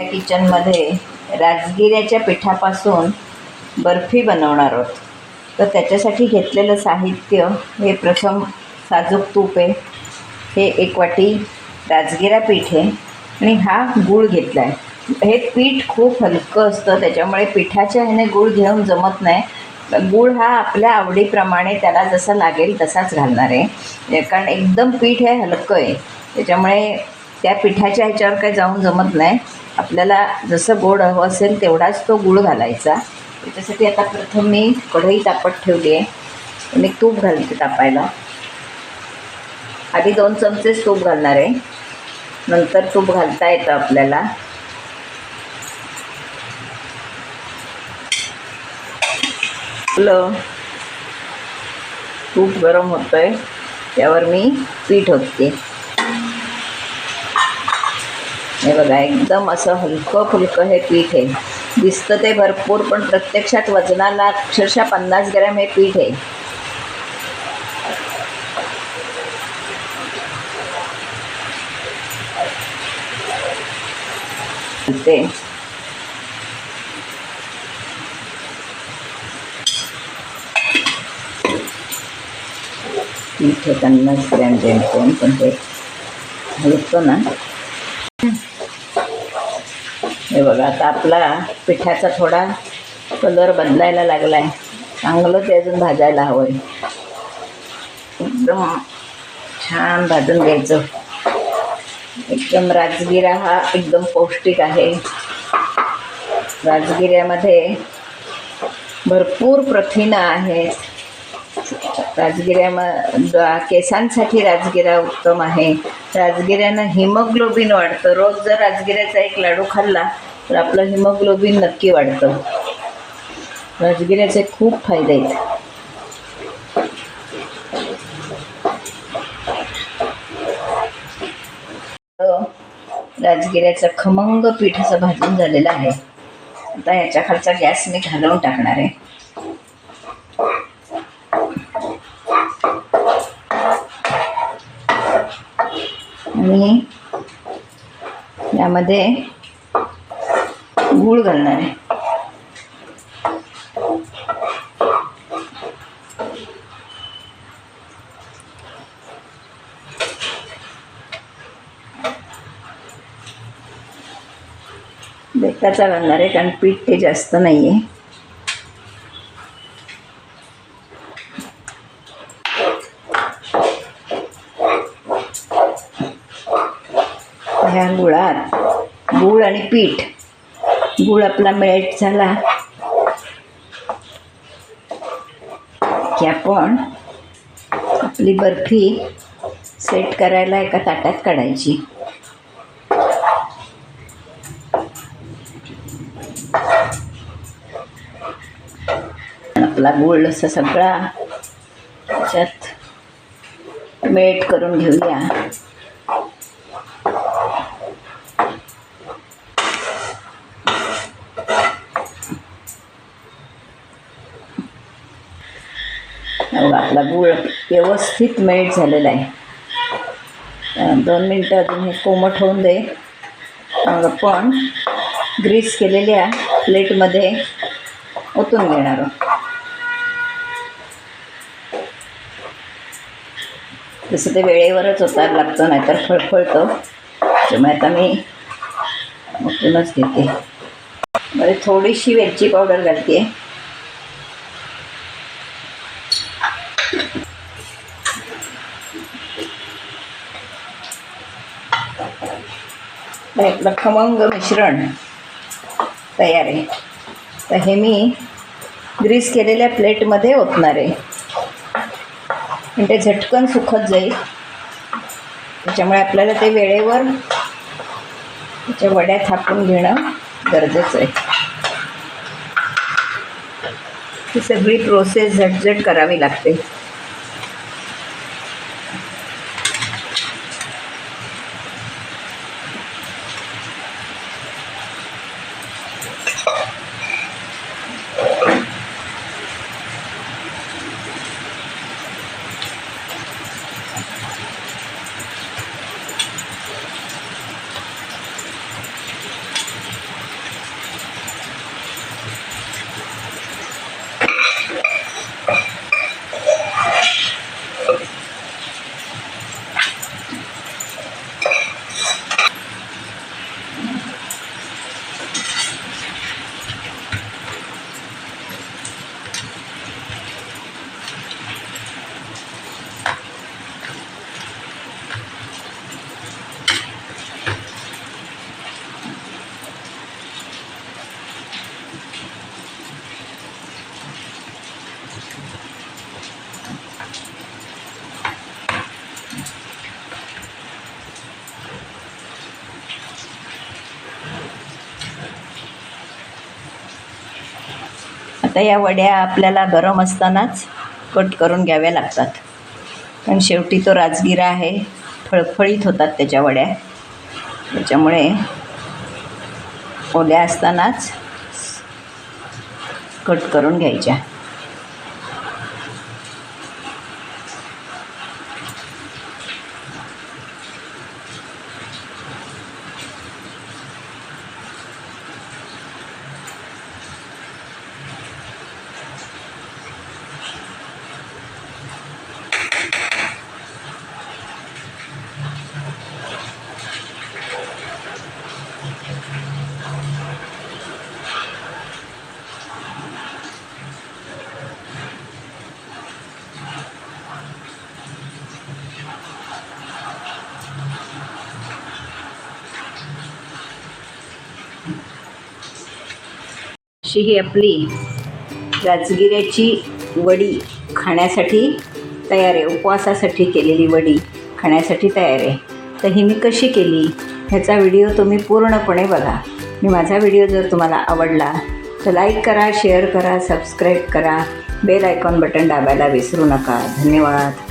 किचनमध्ये राजगिऱ्याच्या पिठापासून बर्फी बनवणार आहोत. तर त्याच्यासाठी घेतलेलं साहित्य हे प्रथम साजूक तूप आहे. हे एक वाटी राजगिरा पीठ आहे आणि हा गूळ घेतला आहे हे पीठ खूप हलकं असतं त्याच्यामुळे पिठाच्या ह्याने गूळ घेऊन जमत नाही. गूळ हा आपल्या आवडीप्रमाणे त्याला जसा लागेल तसाच घालणार आहे. कारण एकदम पीठ हे हलकं आहे. त्याच्यामुळे त्या पिठाच्या ह्याच्यावर काही जाऊन जमत नाही. आपल्याला जसं गोड हवं असेल तेवढाच तो गूळ घालायचा. त्याच्यासाठी आता प्रथम मी कढई तापत ठेवली आहे. मी तूप घालते तापायला. आधी दोन चमचेच तूप घालणार आहे. नंतर तूप घालता येतं आपल्याला. आपलं तूप गरम होतं आहे त्यावर मी पीठ होते हे बघा एकदम असं हलकं फुलकं हे पीठ आहे. दिसतं ते भरपूर पण प्रत्यक्षात वजनाला अक्षरशः पन्नास ग्रॅम हे पीठ आहे. ते. पीठ पन्नास ग्रॅम जेमतेम पण ते. हलकं ना? हे बघा आता आपला पिठाचा थोडा कलर बदलायला लागला आहे चांगलं ते अजून भाजायला हवं आहे एकदम छान भाजून घ्यायचं. एकदम राजगिरा हा एकदम पौष्टिक आहे. राजगिऱ्यामध्ये भरपूर प्रथिनं आहेत. राजगिऱ्याम केसांसाठी राजगिरा उत्तम आहे. राजगिऱ्यानं हिमोग्लोबिन वाढतं. रोज जर राजगिऱ्याचा एक लाडू खाल्ला तर आपलं हिमोग्लोबिन नक्की वाढतं. राजगिऱ्याचे खूप फायदे आहेत. राजगिऱ्याचं खमंग पीठ असं भाजून झालेलं आहे. आता याच्या खालचा गॅस मी घालवून टाकणार आहे. आणि यामध्ये गूळ घालणार आहे. बेताचा घालणार आहे कारण पीठ ते जास्त नाही आहे ह्या गुळात गूळ आणि पीठ. गूळ आपला मेल्ट झाला. की आपण आपली बर्फी सेट करायला एका ताटात काढायची. आपला गूळ असं सगळा त्याच्यात मेट करून घेऊया. आपला गूळ व्यवस्थित मेल्ट झालेला आहे. दोन मिनटं अजून हे कोमट होऊन दे. मग ग्रीस केलेल्या प्लेटमध्ये ओतून घेणार तसं ते वेळेवरच ओतायला लागतं नाहीतर फळफळतं. त्यामुळे आता मी ओतूनच घेते. मध्ये थोडीशी वेलची पावडर घालते. आपलं खमंग मिश्रण तयार आहे. तर हे मी ग्रीस केलेल्या प्लेटमध्ये ओतणार आहे. आणि ते झटकन सुखत जाईल. त्याच्यामुळे आपल्याला ते वेळेवर त्याच्या वड्या थापून घेणं गरजेचं आहे. ही सगळी प्रोसेस झटझट करावी लागते. तर या वड्या आपल्याला गरम असतानाच कट करून घ्याव्या लागतात. पण शेवटी तो राजगिरा आहे फळफळीत होतात त्याच्या वड्या. त्याच्यामुळे ओल्या असतानाच कट करून घ्यायच्या. अशी ही आपली राजगिऱ्याची वडी खाण्यासाठी तयार आहे. उपवासासाठी केलेली वडी खाण्यासाठी तयार आहे. तर ही मी कशी केली? ह्याचा व्हिडिओ तुम्ही पूर्णपणे बघा. मी माझा व्हिडिओ जर तुम्हाला आवडला तर लाईक करा शेअर करा सबस्क्राईब करा. बेल आयकॉन बटन दाबायला विसरू नका. धन्यवाद.